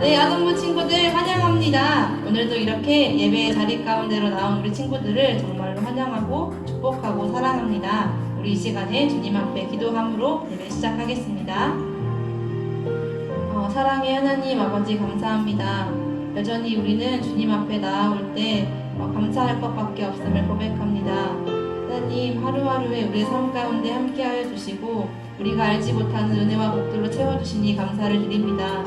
네, 아동부 친구들 환영합니다. 오늘도 이렇게 예배의 자리 가운데로 나온 우리 친구들을 정말로 환영하고 축복하고 사랑합니다. 우리 이 시간에 주님 앞에 기도함으로 예배 시작하겠습니다. 어, 사랑의 하나님 아버지 감사합니다. 여전히 우리는 주님 앞에 나아올 때 어, 감사할 것밖에 없음을 고백합니다. 하나님 하루하루의 우리의 삶 가운데 함께하여 주시고 우리가 알지 못하는 은혜와 복들로 채워주시니 감사를 드립니다.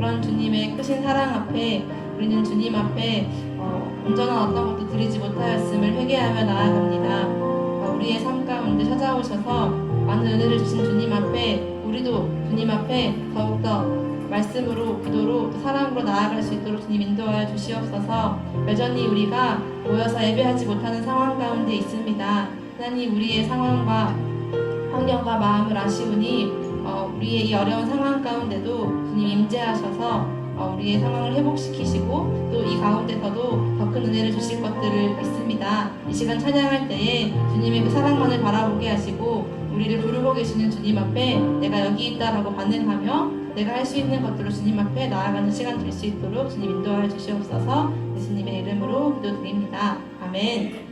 그런 주님의 크신 사랑 앞에 우리는 주님 앞에 어, 온전한 어떤 것도 드리지 못하였음을 회개하며 나아갑니다. 어, 우리의 삶 가운데 찾아오셔서 많은 은혜를 주신 주님 앞에 우리도 주님 앞에 더욱더 말씀으로 기도로 또 사랑으로 나아갈 수 있도록 주님 인도하여 주시옵소서 여전히 우리가 모여서 예배하지 못하는 상황 가운데 있습니다. 하나님 우리의 상황과 환경과 마음을 아시오니 어, 우리의 이 어려운 상황 가운데도 주님 임재하셔서 어, 우리의 상황을 회복시키시고 또 이 가운데서도 더 큰 은혜를 주실 것들을 믿습니다. 이 시간 찬양할 때에 주님의 그 사랑만을 바라보게 하시고 우리를 부르고 계시는 주님 앞에 내가 여기 있다라고 반응하며 내가 할 수 있는 것들로 주님 앞에 나아가는 시간 될 수 있도록 주님 인도하여 주시옵소서 예수님의 이름으로 기도드립니다. 아멘.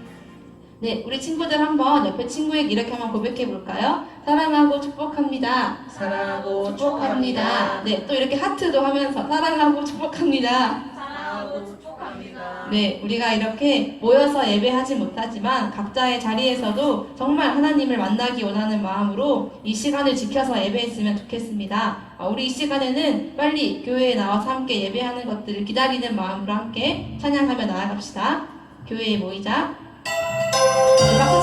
네, 우리 친구들 한번 옆에 친구에게 이렇게 한번 고백해 볼까요? 사랑하고 축복합니다. 사랑하고 축복합니다. 네, 또 이렇게 하트도 하면서 사랑하고 축복합니다. 사랑하고 축복합니다. 네, 우리가 이렇게 모여서 예배하지 못하지만 각자의 자리에서도 정말 하나님을 만나기 원하는 마음으로 이 시간을 지켜서 예배했으면 좋겠습니다. 아, 우리 이 시간에는 빨리 교회에 나와서 함께 예배하는 것들을 기다리는 마음으로 함께 찬양하며 나아갑시다. 교회에 모이자. 네,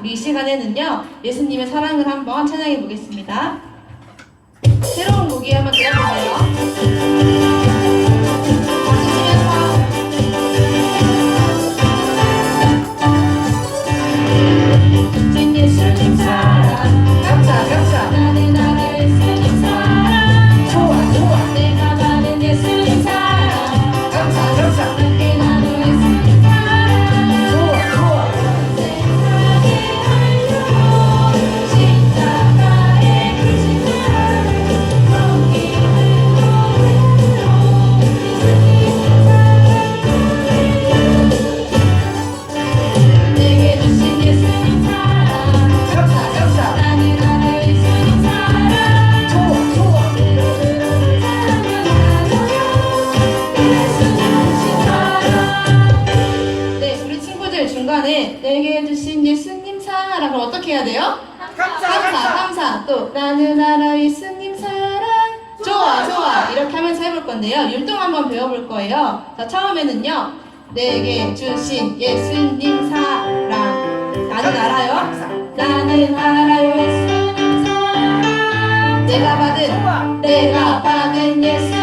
우리 이 시간에는요 예수님의 사랑을 한번 찬양해 보겠습니다. 건데요. 율동 한번 배워볼 거예요. 자, 처음에는요. 내게 주신 예수님 사랑. 나는 알아요. 나는 알아요. 예수님 사랑. 내가 받은, 내가 받은 예수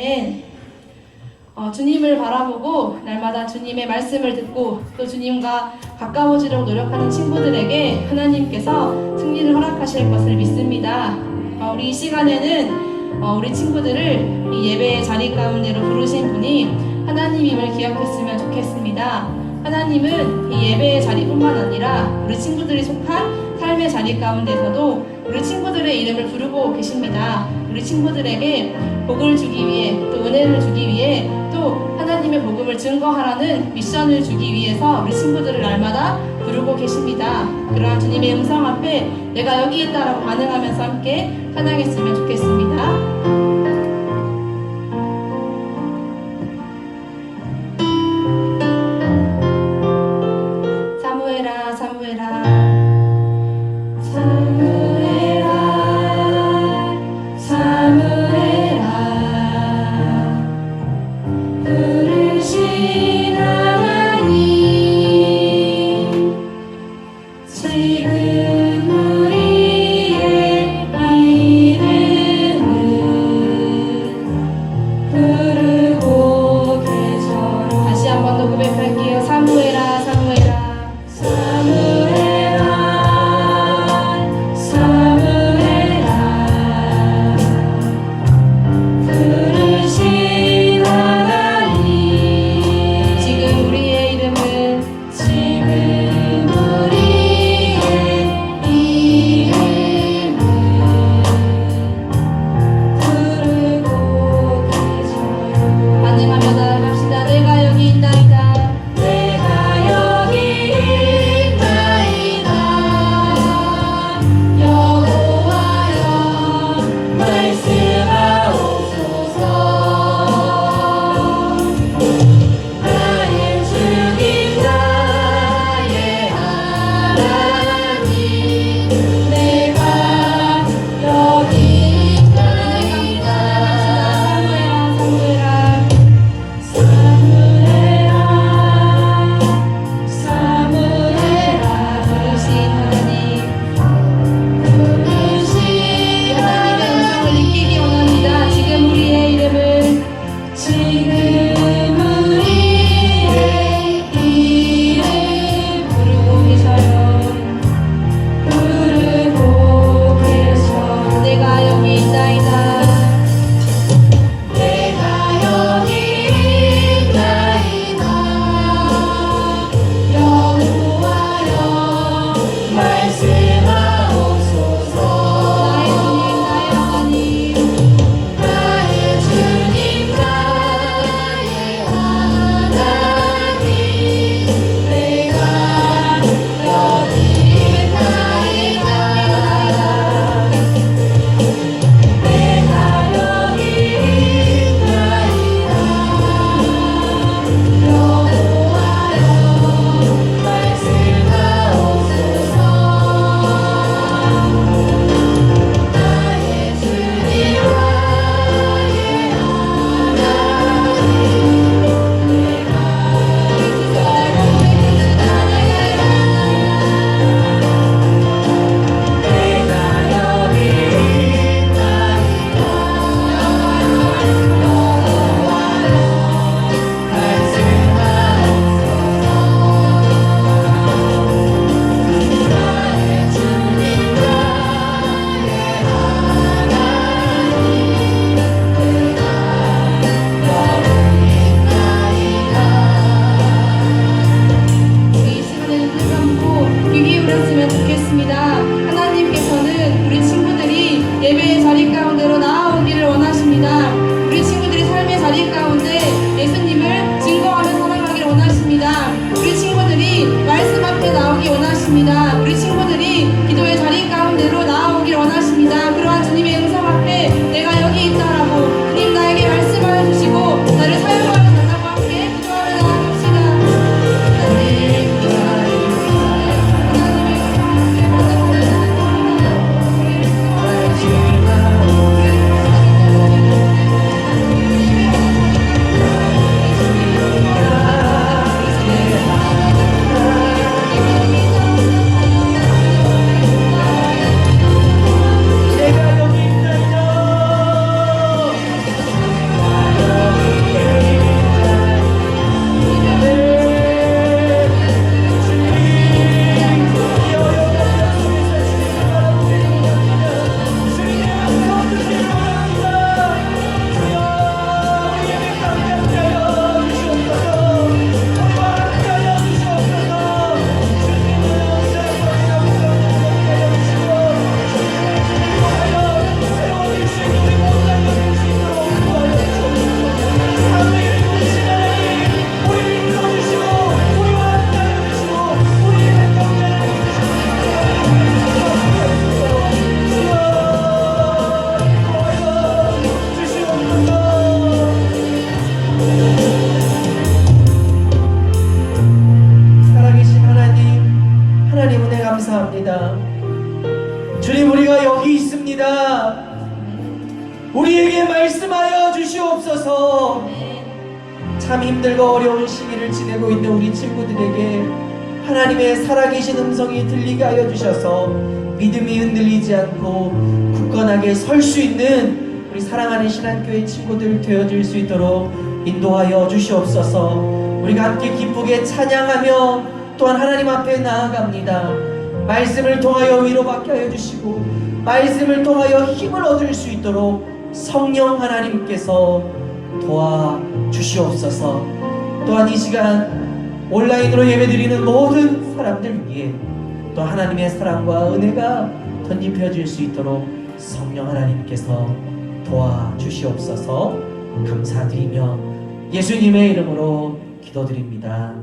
아멘. 어, 주님을 바라보고 날마다 주님의 말씀을 듣고 또 주님과 가까워지려고 노력하는 친구들에게 하나님께서 승리를 허락하실 것을 믿습니다. 어, 우리 이 시간에는 어, 우리 친구들을 이 예배의 자리 가운데로 부르신 분이 하나님임을 기억했으면 좋겠습니다. 하나님은 이 예배의 자리뿐만 아니라 우리 친구들이 속한 삶의 자리 가운데서도 우리 친구들의 이름을 부르고 계십니다. 우리 친구들에게 복을 주기 위해 또 은혜를 주기 위해 또 하나님의 복음을 증거하라는 미션을 주기 위해서 우리 친구들을 날마다 부르고 계십니다. 그러한 주님의 음성 앞에 내가 여기 있다라고 반응하면서 함께 찬양했으면 좋겠습니다. 좋겠습니다. 하나님의 살아계신 음성이 들리게 하여 주셔서 믿음이 흔들리지 않고 굳건하게 설 수 있는 우리 사랑하는 신한교회 친구들 되어질 수 있도록 인도하여 주시옵소서 우리가 함께 기쁘게 찬양하며 또한 하나님 앞에 나아갑니다 말씀을 통하여 위로받게 하여 주시고 말씀을 통하여 힘을 얻을 수 있도록 성령 하나님께서 도와 주시옵소서. 또한 이 시간 온라인으로 예배드리는 모든 사람들 위해 또 하나님의 사랑과 은혜가 덧입혀질 수 있도록 성령 하나님께서 도와 주시옵소서. 감사드리며 예수님의 이름으로 기도드립니다.